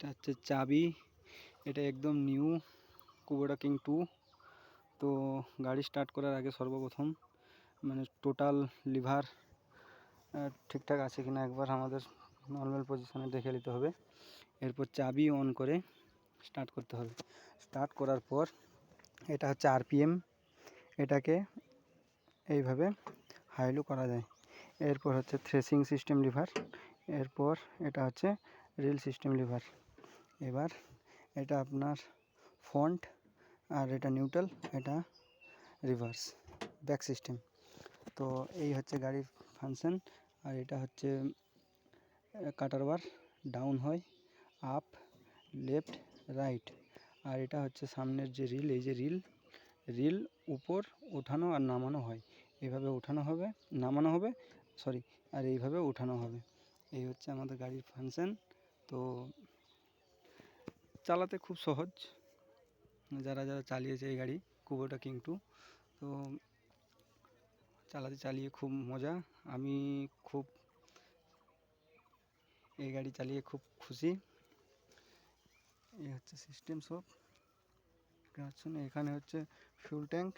এটা হচ্ছে চাবি। এটা একদম নিউ কুবোটা কিং টু। তো গাড়ি স্টার্ট করার আগে সর্বপ্রথম মানে টোটাল লিভার ঠিকঠাক আছে কিনা একবার আমাদের নর্মাল পজিশনে দেখে নিতে হবে। এরপর চাবি অন করে স্টার্ট করতে হবে। স্টার্ট করার পর এটা হচ্ছে আরপিএম এটাকে এইভাবে হাইলো করা যায়। এরপর হচ্ছে থ্রেসিং সিস্টেম লিভার এরপর এটা হচ্ছে রিল সিস্টেম লিভার এবার এটা আপনার ফন্ট আর এটা নিউট্রাল, এটা রিভার্স, ব্যাক সিস্টেম। তো এই হচ্ছে গাড়ির ফাংশন আর এটা হচ্ছে কাটার বার ডাউন হয়, আপ, লেফট, রাইট। আর এটা হচ্ছে সামনের যে রিল, এই যে রিল রিল উপর ওঠানো আর নামানো হয়। এইভাবে ওঠানো হবে, নামানো হবে, সরি, আর এইভাবে ওঠানো হবে। এই হচ্ছে আমাদের গাড়ির ফাংশন। তো চালাতে খুব সহজ। যারা যারা চালিয়েছে এই গাড়ি, কুবোটা কিং টু, তো চালাতে চালিয়ে খুব মজা। আমি খুব এই গাড়ি চালিয়ে খুব খুশি। এই হচ্ছে সিস্টেম সব। পাচ্ছেন এখানে হচ্ছে ফুল ট্যাঙ্ক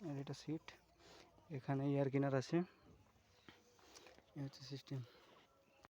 আর এটা সিট এখানে এয়ার কিনার আছে। এই হচ্ছে সিস্টেম